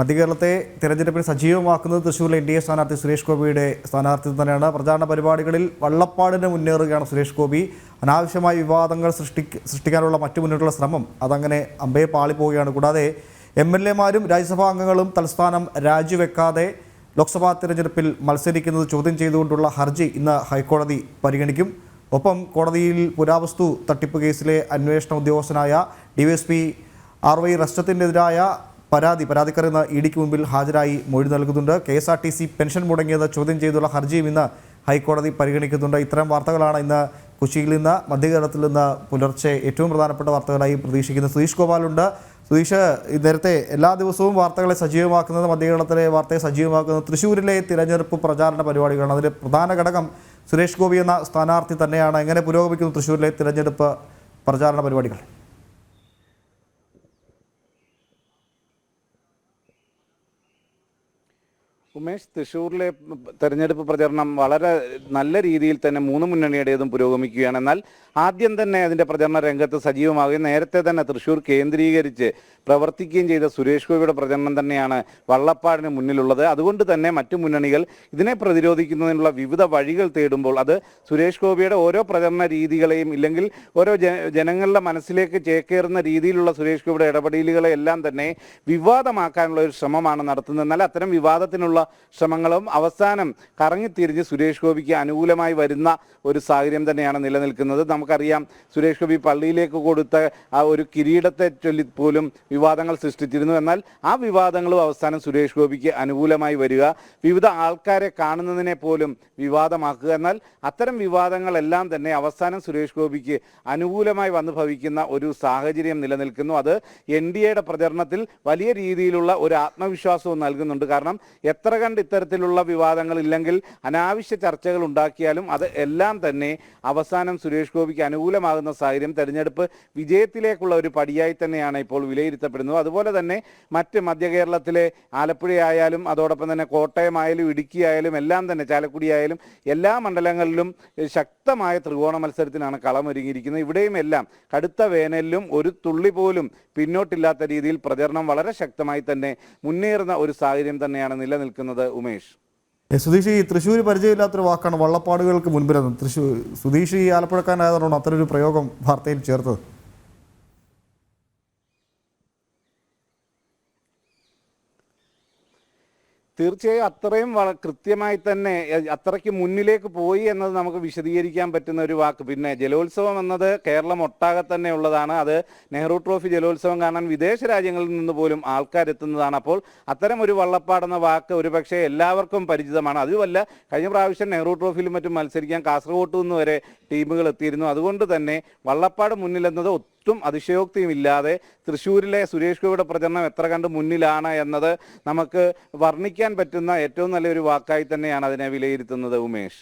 മധ്യകേരളത്തെ തിരഞ്ഞെടുപ്പിൽ സജീവമാക്കുന്നത് തൃശ്ശൂരിലെ N D A സ്ഥാനാർത്ഥി സുരേഷ് ഗോപിയുടെ സ്ഥാനാർത്ഥിത്വം തന്നെയാണ്. പ്രചാരണ പരിപാടികളിൽ വള്ളപ്പാടിന് മുന്നേറുകയാണ് സുരേഷ് ഗോപി. അനാവശ്യമായ വിവാദങ്ങൾ സൃഷ്ടി സൃഷ്ടിക്കാനുള്ള മറ്റു മുന്നോട്ടുള്ള ശ്രമം അതങ്ങനെ അമ്പയെ പാളിപ്പോവുകയാണ് കൂടാതെ എം എൽ എമാരും രാജ്യസഭാ അംഗങ്ങളും തലസ്ഥാനം രാജിവെക്കാതെ ലോക്സഭാ തിരഞ്ഞെടുപ്പിൽ മത്സരിക്കുന്നത് ചോദ്യം ചെയ്തുകൊണ്ടുള്ള ഹർജി ഇന്ന് ഹൈക്കോടതി പരിഗണിക്കും. ഒപ്പം കോടതിയിൽ പുരാവസ്തു തട്ടിപ്പ് കേസിലെ അന്വേഷണ ഉദ്യോഗസ്ഥനായ ഡിവൈഎസ്പി ആർ വൈ റസ്റ്റത്തിനെതിരായ പരാതി പരാതിക്കാരെന്ന് ഇഡിക്ക് മുമ്പിൽ ഹാജരായി മൊഴി നൽകുന്നുണ്ട്. K S R T C pension മുടങ്ങിയത് ചോദ്യം ചെയ്തുള്ള ഹർജിയും ഇന്ന് ഹൈക്കോടതി പരിഗണിക്കുന്നുണ്ട്. ഇത്തരം വാർത്തകളാണ് ഇന്ന് കൊച്ചിയിൽ നിന്ന് മധ്യകേരളത്തിൽ നിന്ന് പുലർച്ചെ ഏറ്റവും പ്രധാനപ്പെട്ട വാർത്തകളായി പ്രതീക്ഷിക്കുന്നത്. സുധീഷ് ഗോപാലുണ്ട്. സുധീഷ് നേരത്തെ എല്ലാ ദിവസവും വാർത്തകളെ സജീവമാക്കുന്നത് മധ്യകേരളത്തിലെ വാർത്തയെ സജീവമാക്കുന്നത് തൃശ്ശൂരിലെ തിരഞ്ഞെടുപ്പ് പ്രചാരണ പരിപാടികളാണ്. അതിൽ പ്രധാന ഘടകം സുരേഷ് ഗോപി എന്ന സ്ഥാനാർത്ഥി തന്നെയാണ്. എങ്ങനെ പുരോഗമിക്കുന്നു തൃശ്ശൂരിലെ തിരഞ്ഞെടുപ്പ് പ്രചാരണ പരിപാടികൾ? ഉമേഷ് തൃശൂരിലെ തെരഞ്ഞെടുപ്പ് പ്രചരണം വളരെ നല്ല രീതിയിൽ തന്നെ മൂന്ന് മുന്നണിയുടേതും പുരോഗമിക്കുകയാണ്. എന്നാൽ ആദ്യം തന്നെ അതിന്റെ പ്രചരണ രംഗത്ത് സജീവമാവുകയും നേരത്തെ തന്നെ തൃശ്ശൂർ കേന്ദ്രീകരിച്ച് പ്രവർത്തിക്കുകയും ചെയ്ത സുരേഷ് ഗോപിയുടെ പ്രചരണം തന്നെയാണ് വള്ളപ്പാടിന് മുന്നിലുള്ളത്. അതുകൊണ്ട് തന്നെ മറ്റു മുന്നണികൾ ഇതിനെ പ്രതിരോധിക്കുന്നതിനുള്ള വിവിധ വഴികൾ തേടുമ്പോൾ അത് സുരേഷ് ഗോപിയുടെ ഓരോ പ്രചരണ രീതികളെയും ഇല്ലെങ്കിൽ ഓരോ ജനങ്ങളുടെ മനസ്സിലേക്ക് ചേക്കേറുന്ന രീതിയിലുള്ള സുരേഷ് ഗോപിയുടെ ഇടപെടലുകളെ എല്ലാം തന്നെ വിവാദമാക്കാനുള്ള ഒരു ശ്രമമാണ് നടത്തുന്നത്. എന്നാൽ അത്തരം വിവാദത്തിനുള്ള ശ്രമങ്ങളും അവസാനം കറങ്ങിത്തിരിഞ്ഞ് സുരേഷ് ഗോപിക്ക് അനുകൂലമായി വരുന്ന ഒരു സാഹചര്യം തന്നെയാണ് നിലനിൽക്കുന്നത്. നമുക്കറിയാം. സുരേഷ് ഗോപി പള്ളിയിലേക്ക് കൊടുത്ത ആ ഒരു കിരീടത്തെ ചൊല്ലി പോലും വിവാദങ്ങൾ സൃഷ്ടിച്ചിരുന്നു. എന്നാൽ ആ വിവാദങ്ങളും അവസാനം സുരേഷ് ഗോപിക്ക് അനുകൂലമായി വരിക. വിവിധ ആൾക്കാരെ കാണുന്നതിനെ പോലും വിവാദമാക്കുക. എന്നാൽ അത്തരം വിവാദങ്ങളെല്ലാം തന്നെ അവസാനം സുരേഷ് ഗോപിക്ക് അനുകൂലമായി വന്നു ഭവിക്കുന്ന ഒരു സാഹചര്യം നിലനിൽക്കുന്നു. അത് എൻ ഡി എയുടെ പ്രചരണത്തിൽ വലിയ രീതിയിലുള്ള ഒരു ആത്മവിശ്വാസവും നൽകുന്നുണ്ട്. കാരണം എത്ര കണ്ട് ഇത്തരത്തിലുള്ള വിവാദങ്ങൾ ഇല്ലെങ്കിൽ അനാവശ്യ ചർച്ചകൾ ഉണ്ടാക്കിയാലും അത് എല്ലാം തന്നെ അവസാനം സുരേഷ് ഗോപിക്ക് അനുകൂലമാകുന്ന സാഹചര്യം തെരഞ്ഞെടുപ്പ് വിജയത്തിലേക്കുള്ള ഒരു പടിയായി തന്നെയാണ് ഇപ്പോൾ വിലയിരുത്തപ്പെടുന്നത്. അതുപോലെ തന്നെ മറ്റ് മധ്യ കേരളത്തിലെ ആലപ്പുഴയായാലും അതോടൊപ്പം തന്നെ കോട്ടയമായാലും ഇടുക്കി ആയാലും എല്ലാം തന്നെ ചാലക്കുടി ആയാലും എല്ലാ മണ്ഡലങ്ങളിലും ശക്തമായ ത്രികോണ മത്സരത്തിനാണ് കളമൊരുങ്ങിയിരിക്കുന്നത്. ഇവിടെയും എല്ലാം കടുത്ത വേനലിലും ഒരു തുള്ളി പോലും പിന്നോട്ടില്ലാത്ത രീതിയിൽ പ്രചരണം വളരെ ശക്തമായി തന്നെ മുന്നേറുന്ന ഒരു സാഹചര്യം തന്നെയാണ് നിലനിൽക്കുന്നത് ഉമേഷ്. സുധീഷ് ഈ തൃശ്ശൂർ പരിചയമില്ലാത്തൊരു വാക്കാണ് വള്ളപ്പാടുകൾക്ക് മുൻപിലെന്ന്. തൃശ്ശൂർ സുധീഷ് ഈ ആലപ്പുഴക്കാരനായതുകൊണ്ടാണ് അത്തരൊരു പ്രയോഗം വാർത്തയിൽ ചേർത്തത്. തീർച്ചയായും അത്രയും കൃത്യമായി തന്നെ അത്രയ്ക്ക് മുന്നിലേക്ക് പോയി എന്നത് നമുക്ക് വിശദീകരിക്കാൻ പറ്റുന്ന ഒരു വാക്ക്. പിന്നെ ജലോത്സവം എന്നത് കേരളം ഒട്ടാകെ തന്നെ ഉള്ളതാണ്. അത് നെഹ്റു ട്രോഫി ജലോത്സവം കാണാൻ വിദേശ രാജ്യങ്ങളിൽ നിന്ന് പോലും ആൾക്കാർ എത്തുന്നതാണ് അപ്പോൾ അത്തരം ഒരു വള്ളപ്പാടെന്ന വാക്ക് ഒരുപക്ഷെ എല്ലാവർക്കും പരിചിതമാണ്. അതുമല്ല കഴിഞ്ഞ പ്രാവശ്യം നെഹ്റു ട്രോഫിയിലും മറ്റും മത്സരിക്കാൻ കാസർഗോട്ട് നിന്ന് വരെ ടീമുകൾ എത്തിയിരുന്നു. അതുകൊണ്ട് തന്നെ വള്ളപ്പാട് മുന്നിലെന്നത് ഒട്ടും അതിശയോക്തിയും ഇല്ലാതെ തൃശ്ശൂരിലെ സുരേഷ് ഗോപിയുടെ പ്രചരണം എത്ര കണ്ട് മുന്നിലാണ് എന്നത് നമുക്ക് വർണിക്കാൻ പറ്റുന്ന ഏറ്റവും നല്ലൊരു വാക്കായി തന്നെയാണ് അതിനെ വിലയിരുത്തുന്നത് ഉമേഷ്.